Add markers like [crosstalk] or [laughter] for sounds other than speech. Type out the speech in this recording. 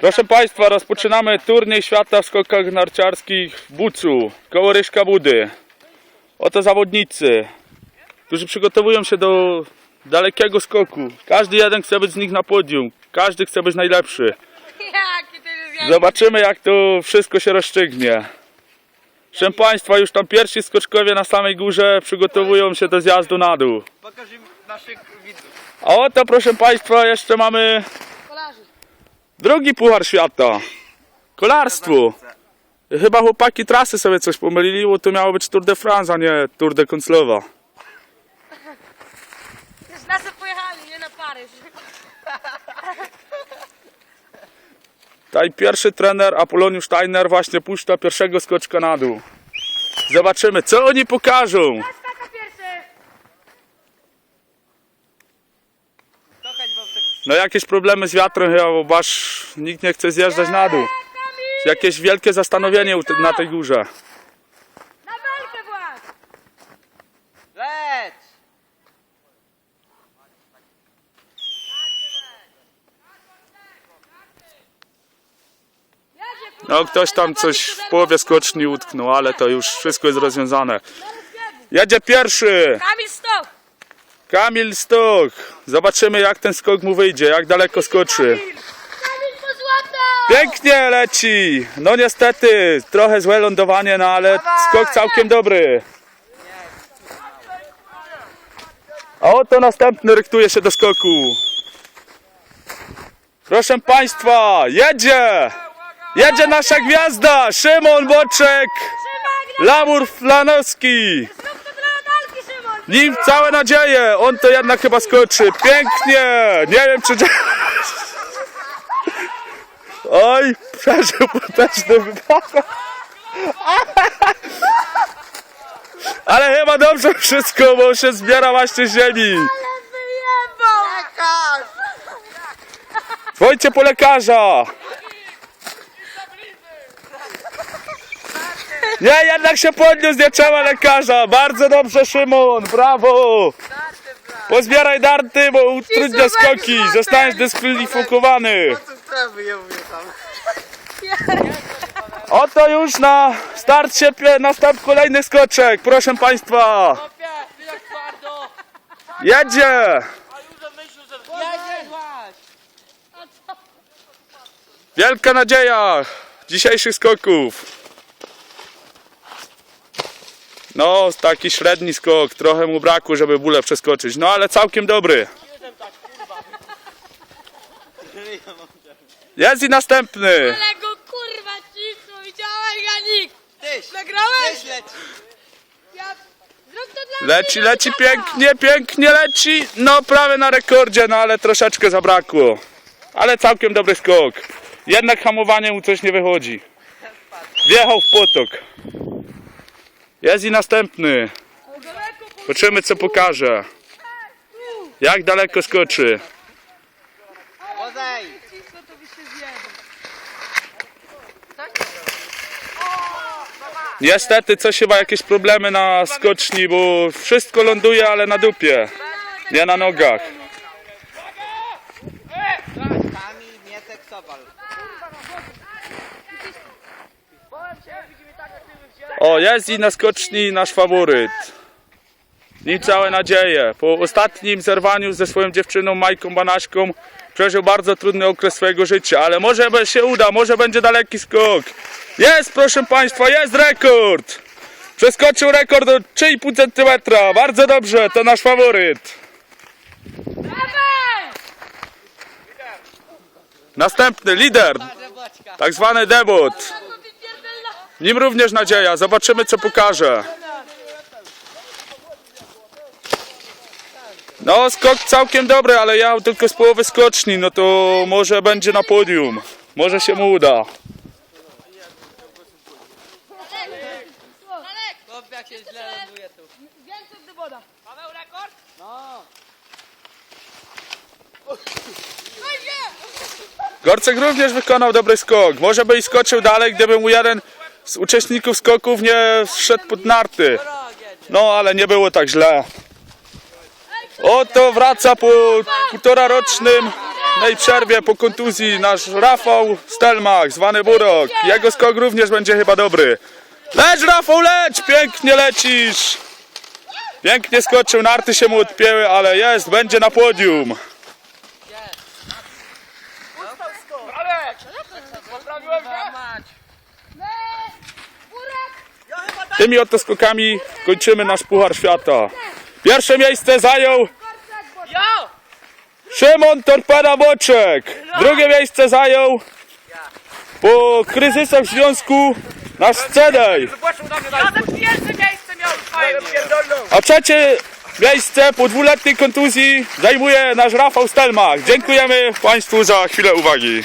Proszę Państwa, rozpoczynamy turniej świata w skokach narciarskich w Bucu, koło Ryszka Budy. Oto zawodnicy, którzy przygotowują się do dalekiego skoku. Każdy jeden chce być z nich na podium, każdy chce być najlepszy. Jaki to jest jak... Zobaczymy jak to wszystko się rozstrzygnie. Proszę Państwa, już tam pierwsi skoczkowie na samej górze przygotowują się do zjazdu na dół. Pokaż naszych widzów. A oto proszę Państwa jeszcze mamy. Drugi puchar świata. Kolarstwo. Chyba chłopaki trasy sobie coś pomylili, bo to miało być Tour de France, a nie Tour de Konslowa. Już nas pojechali, nie na Paryż. Tutaj pierwszy trener Apoloniusz Steiner właśnie puszcza pierwszego skoczka na dół. Zobaczymy, co oni pokażą. No jakieś problemy z wiatrem chyba, bo aż nikt nie chce zjeżdżać na dół. Jakieś wielkie zastanowienie na tej górze. Na belkę właz. Leć! No ktoś tam coś w połowie skoczni utknął, ale to już wszystko jest rozwiązane. Jedzie pierwszy! Kamil Stok. Kamil Stok. Zobaczymy jak ten skok mu wyjdzie, jak daleko skoczy. Pięknie leci! No niestety, trochę złe lądowanie, no ale skok całkiem dobry. A oto następny ryktuje się do skoku. Proszę Państwa, jedzie! Jedzie nasza gwiazda! Szymon Boczek! Lamur Flanowski! zrób to dla Natalki, Szymon. Nim całe nadzieje! On to jednak chyba skoczy. Pięknie! Nie wiem czy... Oj, przeżył potężny wypadek. Ale chyba dobrze wszystko, bo się zbiera właśnie ziemi. Ale wyjebał. Lekarz! Dzwońcie po lekarza. Nie, jednak się podniósł, nie trzeba lekarza. Bardzo dobrze, Szymon, brawo. Pozbieraj darty, bo utrudnia skoki. Zostaniesz dyskwalifikowany. [laughs] Oto już na start się pie- następ kolejny skoczek, proszę Państwa. Jedzie. Wielka nadzieja dzisiejszych skoków. No, taki średni skok, trochę mu brakło, żeby bóle przeskoczyć, no ale całkiem dobry. Jest i następny. Ale go kurwa cisnął. Widziałeś, Janik? Tyś! Nagrałeś? Tyś leć! Ja... Zrób to dla Leci, mnie, leci tata. pięknie, pięknie leci. No prawie na rekordzie, no ale troszeczkę zabrakło. Ale całkiem dobry skok. Jednak hamowanie mu coś nie wychodzi. Wjechał w potok. Jest i następny. Zobaczymy co pokaże. Jak daleko skoczy. Niestety coś chyba jakieś problemy na skoczni, bo wszystko ląduje, ale na dupie. Nie na nogach. Kamil, Mietek, Sobal. O, jest i na skoczni nasz faworyt. Nim całe nadzieje. Po ostatnim zerwaniu ze swoją dziewczyną Majką Banaśką przeżył bardzo trudny okres swojego życia, ale może się uda, może będzie daleki skok. Jest, proszę Państwa, jest rekord! Przeskoczył rekord o 3,5 cm. Bardzo dobrze, to nasz faworyt. Następny lider, tak zwany debut. Nim również nadzieja, zobaczymy co pokaże. No, skok całkiem dobry, ale ja tylko z połowy skoczni, no to może będzie na podium. Może się mu uda. Gorcek również wykonał dobry skok. Może by i skoczył dalej, gdyby mu jeden z uczestników skoków nie szedł pod narty. No, ale nie było tak źle. Oto wraca po półtora rocznym przerwie po kontuzji nasz Rafał Stelmach, zwany Burok. Jego skok również będzie chyba dobry. Leć Rafał, leć! Pięknie lecisz! Pięknie skoczył, narty się mu odpięły, ale jest, będzie na podium. Tymi oto skokami kończymy nasz Puchar Świata. Pierwsze miejsce zajął! Szymon Torpeda Boczek. Drugie miejsce zajął po kryzysach w związku nasz Cedej. A trzecie miejsce po dwuletniej kontuzji zajmuje nasz Rafał Stelmach. Dziękujemy Państwu za chwilę uwagi.